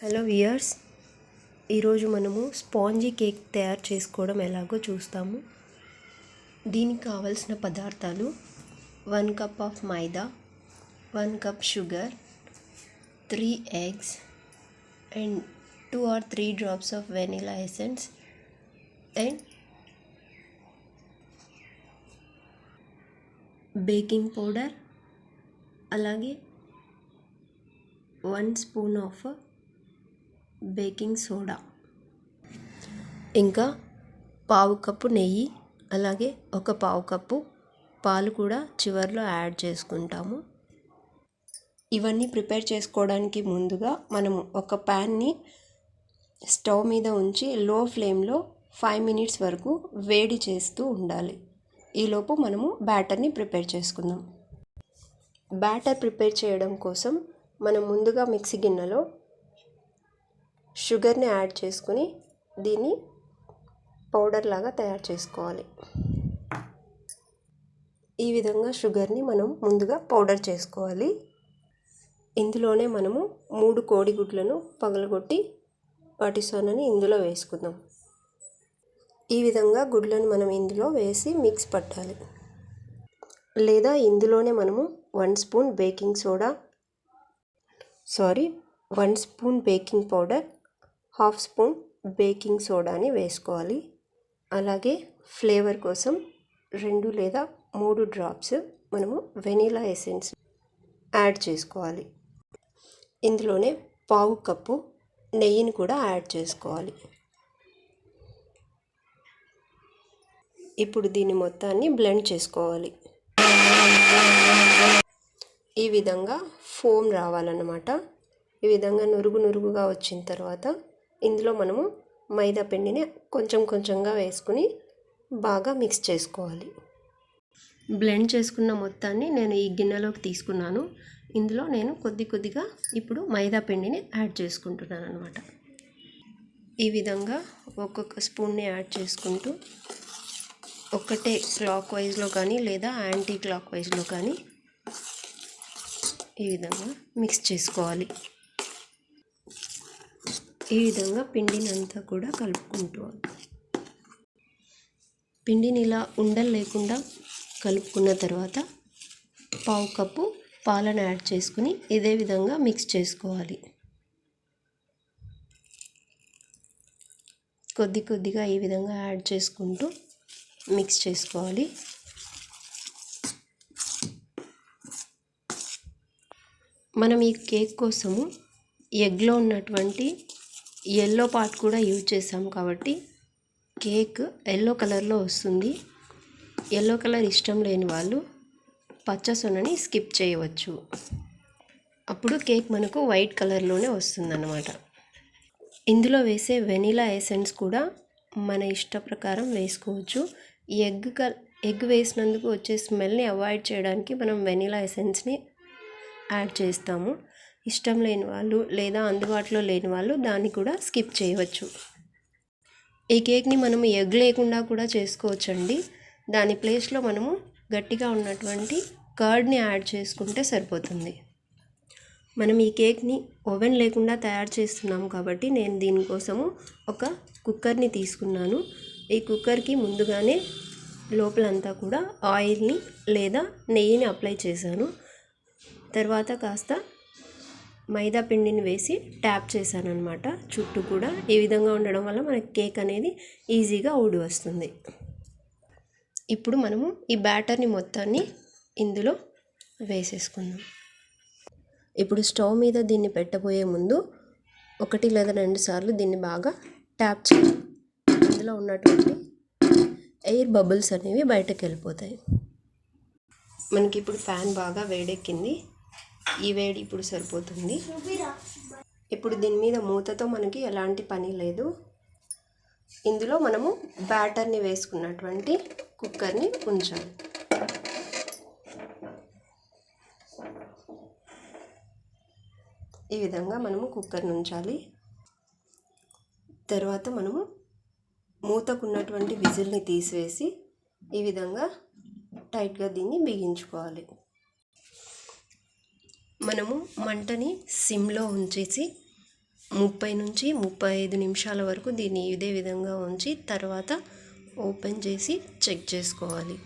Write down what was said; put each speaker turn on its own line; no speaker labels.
Hello viewers ఈరోజు మనము spongy cake తయారు చేసుకోవడం ఎలాగో చూస్తాము. దీనికి కావలసిన పదార్థాలు one cup of maida one cup sugar three eggs and two or three drops of vanilla essence and baking powder అలాగే one spoon of baking soda. ఇంకా పావు కప్పు నెయ్యి అలాగే ఒక పావు కప్పు పాలు కూడా చివరిలో యాడ్ చేసుకుంటాము. ఇవన్నీ ప్రిపేర్ చేసుకోవడానికి ముందుగా మనము ఒక ప్యాన్ని స్టవ్ మీద ఉంచి లో ఫ్లేమ్లో ఫైవ్ మినిట్స్ వరకు వేడి చేస్తూ ఉండాలి. ఈలోపు మనము బ్యాటర్ని ప్రిపేర్ చేసుకుందాం. బ్యాటర్ ప్రిపేర్ చేయడం కోసం మనం ముందుగా మిక్సీ గిన్నెలో షుగర్ని యాడ్ చేసుకుని దీన్ని పౌడర్ లాగా తయారు చేసుకోవాలి. ఈ విధంగా షుగర్ని మనం ముందుగా పౌడర్ చేసుకోవాలి. ఇందులోనే మనము మూడు కోడిగుడ్లను పగలగొట్టి వాటి సొనని ఇందులో వేసుకుందాం. ఈ విధంగా గుడ్లను మనం ఇందులో వేసి మిక్స్ పట్టాలి. లేదా ఇందులోనే మనము one spoon baking soda sorry one spoon baking powder half spoon baking సోడాని వేసుకోవాలి. అలాగే ఫ్లేవర్ కోసం రెండు లేదా మూడు డ్రాప్స్ మనము వెనీలా ఎసెన్స్ యాడ్ చేసుకోవాలి. ఇందులోనే పావు కప్పు నెయ్యిని కూడా యాడ్ చేసుకోవాలి. ఇప్పుడు దీని మొత్తాన్ని బ్లెండ్ చేసుకోవాలి. ఈ విధంగా ఫోమ్ రావాలన్నమాట. ఈ విధంగా నురుగు నురుగుగా వచ్చిన తర్వాత ఇందులో మనము మైదా పిండిని కొంచెం కొంచెంగా వేసుకుని బాగా మిక్స్ చేసుకోవాలి. బ్లెండ్ చేసుకున్న మొత్తాన్ని నేను ఈ గిన్నెలోకి తీసుకున్నాను. ఇందులో నేను కొద్ది కొద్దిగా ఇప్పుడు మైదా పిండిని యాడ్ చేసుకుంటున్నాను అనమాట ఈ విధంగా ఒక్కొక్క స్పూన్ని యాడ్ చేసుకుంటూ ఒక్కటే క్లాక్ వైజ్లో కానీ లేదా యాంటీ క్లాక్ వైజ్లో కానీ ఈ విధంగా మిక్స్ చేసుకోవాలి. ఈ విధంగా పిండిని అంతా కూడా కలుపుకుంటూ పిండిని ఇలా ఉండలు లేకుండా కలుపుకున్న తర్వాత పావు కప్పు పాలను యాడ్ చేసుకుని ఇదే విధంగా మిక్స్ చేసుకోవాలి. కొద్ది కొద్దిగా ఈ విధంగా యాడ్ చేసుకుంటూ మిక్స్ చేసుకోవాలి. మనం ఈ కేక్ కోసము ఎగ్లో ఉన్నటువంటి ఎల్లో పార్ట్ కూడా యూజ్ చేసాం కాబట్టి కేక్ ఎల్లో కలర్లో వస్తుంది. ఎల్లో కలర్ ఇష్టం లేని వాళ్ళు పచ్చ సొనని స్కిప్ చేయవచ్చు. అప్పుడు కేక్ మనకు వైట్ కలర్లోనే వస్తుందన్నమాట. ఇందులో వేసే వెనీలా ఎసెన్స్ కూడా మన ఇష్ట ప్రకారం వేసుకోవచ్చు. ఎగ్ కల్ ఎగ్ వేసినందుకు వచ్చే స్మెల్ని అవాయిడ్ చేయడానికి మనం వెనీలా ఎసెన్స్ని యాడ్ చేస్తాము. ఇష్టం లేని వాళ్ళు లేదా అందుబాటులో లేని వాళ్ళు దాన్ని కూడా స్కిప్ చేయవచ్చు. ఈ కేక్ని మనం ఎగ్ లేకుండా కూడా చేసుకోవచ్చండి. దాని ప్లేస్లో మనము గట్టిగా ఉన్నటువంటి కర్డ్ని యాడ్ చేసుకుంటే సరిపోతుంది. మనం ఈ కేక్ని ఓవెన్ లేకుండా తయారు చేస్తున్నాం కాబట్టి నేను దీనికోసము ఒక కుక్కర్ని తీసుకున్నాను. ఈ కుక్కర్కి ముందుగానే లోపలంతా కూడా ఆయిల్ని లేదా నెయ్యిని అప్లై చేశాను. తర్వాత కాస్త మైదా పిండిని వేసి ట్యాప్ చేశాను అనమాట చుట్టూ కూడా ఈ విధంగా ఉండడం వల్ల మనకి కేక్ అనేది ఈజీగా ఊడి వస్తుంది. ఇప్పుడు మనము ఈ బ్యాటర్ని మొత్తాన్ని ఇందులో వేసేసుకుందాం. ఇప్పుడు స్టవ్ మీద దీన్ని పెట్టబోయే ముందు ఒకటి లేదా రెండు సార్లు దీన్ని బాగా ట్యాప్ చేయాలి. ఇందులో ఉన్నటువంటి ఎయిర్ బబుల్స్ అనేవి బయటకు వెళ్ళిపోతాయి. మనకి ఇప్పుడు ఫ్యాన్ బాగా వేడెక్కింది. ఈ వేడి ఇప్పుడు సరిపోతుంది. ఇప్పుడు దీని మీద మూతతో మనకి ఎలాంటి పని లేదు. ఇందులో మనము బ్యాటర్ని వేసుకున్నటువంటి కుక్కర్ని ఉంచాలి. ఈ విధంగా మనము కుక్కర్ని ఉంచాలి. తర్వాత మనము మూతకున్నటువంటి విజిల్ని తీసివేసి ఈ విధంగా టైట్గా దీన్ని బిగించుకోవాలి. మనము మంటని సిమ్లో ఉంచేసి ముప్పై నుంచి ముప్పై ఐదు నిమిషాల వరకు దీన్ని ఇదే విధంగా ఉంచి తర్వాత ఓపెన్ చేసి చెక్ చేసుకోవాలి.